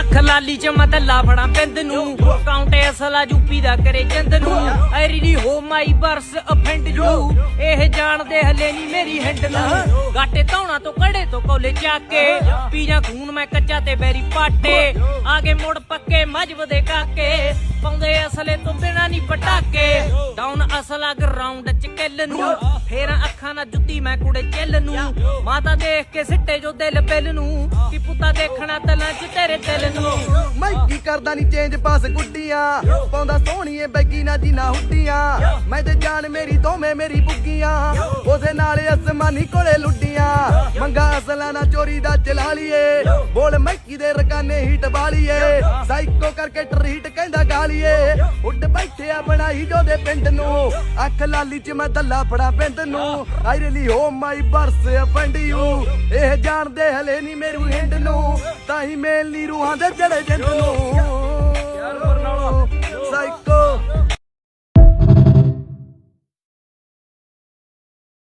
ਅੱਖ ਲਾਲੀ ਚ ਮਦਲਾ ਫੜਾ ਪਿੰਦ ਨੂੰ। ਕਾਉਂਟ ਅਸਲਾ ਯੂਪੀ ਦਾ ਕਰੇ ਚੰਦ ਨੂੰ। ਆਈ ਰੀਲੀ ਹੋ ਮਾਈ ਬਰਸ ਅਫੈਂਡ ਯੂ ਇਹ ਜਾਣਦੇ ਹਲੇ ਨਹੀਂ ਮੇਰੀ ਹੈਂਡ ਨੂੰ। ਗਾਟੇ ਧੌਣਾ ਤੋਂ ਕੜੇ ਤੋਂ ਕੋਲੇ ਚਾਕੇ। ਕੇ ਪੀਣਾ ਖੂਨ ਮੈਂ ਕੱਚਾ ਤੇ ਬੈਰੀ ਪਾਟੇ। ਆਗੇ ਮੁੜ ਪੱਕੇ ਮਜਬ ਦੇ ਕਾਕੇ। ਪਾਉਂਦੇ ਅਸਲੇ ਤੋਂ ਬਿਨਾ ਨਹੀਂ ਪਟਾਕੇ। ਡਾਊਨ ਅਸਲਾ ਗਰਾਊਂਡ ਚ ਕਿੱਲ ਨੂੰ ਫੇਰ ਅੱਖਾਂ ਨਾਲ ਜੁੱਤੀ ਮੈਂ ਕੁੜੇ ਚੱਲ ਨੂੰ ਮਾਤਾ ਦੇਖ ਕੇ ਸਿੱਟੇ ਜੋ ਦਿਲ ਬਿੱਲ ਨੂੰ ਕਿ ਪੁੱਤਾ ਦੇਖਣਾ ਤਲਾਂ ਚ ਤੇਰੇ ਦਿਲ ਨੂੰ। ਮੈਂ ਕੀ ਕਰਦਾ ਨਹੀਂ ਚੇਂਜ ਪਾਸ ਗੁੱਡੀਆਂ। ਪਾਉਂਦਾ ਸੋਹਣੀਏ ਬੈਗੀ ਨਾ ਜੀ ਨਾ ਹੁੱਡੀਆਂ। ਮੈਂ ਤੇ ਜਾਨ ਮੇਰੀ ਦੋਵੇਂ ਮੇਰੀ ਬੁੱਗੀਆਂ ਉਹਦੇ ਨਾਲ ਅਸਮਾਨੀ ਕੋਲੇ ਲੁੱਡੀਆਂ। ਮੰਗਾ ਅਸਲਾਂ ਨਾ ਚੋਰੀ ਦਾ ਚਲਾ ਲਈਏ। ਬੋਲ ਮੈਕੀ ਦੇ ਰਕਾਨੇ ਹੀਟ ਵਾਲੀਏ ਸਾਈਕੋ ਕਰਕੇ ਟਰੀਟ ਕਹਿੰਦਾ ਗਾਲੀਏ ਉੱਡ ਬੈਠਿਆ ਬਣਾਈ ਜੋ ਦੇ ਪਿੰਡ ਨੂੰ। ਅੱਖ ਲਾਲੀ ਚ ਮੈਂ ਦੱਲਾ ਫੜਾ ਪਿੰਡ ਨੂੰ। ਆਈ ਰੀਲੀ ਹੋ ਮਾਈ ਬਰਸ ਅਫੈਂਡ ਯੂ। ਇਹ ਜਾਣਦੇ ਹਲੇ ਨਹੀਂ ਮੇਰੂ ਹਿੰਡ ਨੂੰ। ਤਾਂ ਹੀ ਮੇਲ ਨੀ ਰੂਹਾਂ ਦੇ ਜੜੇ ਜਿੰਦ ਨੂੰ।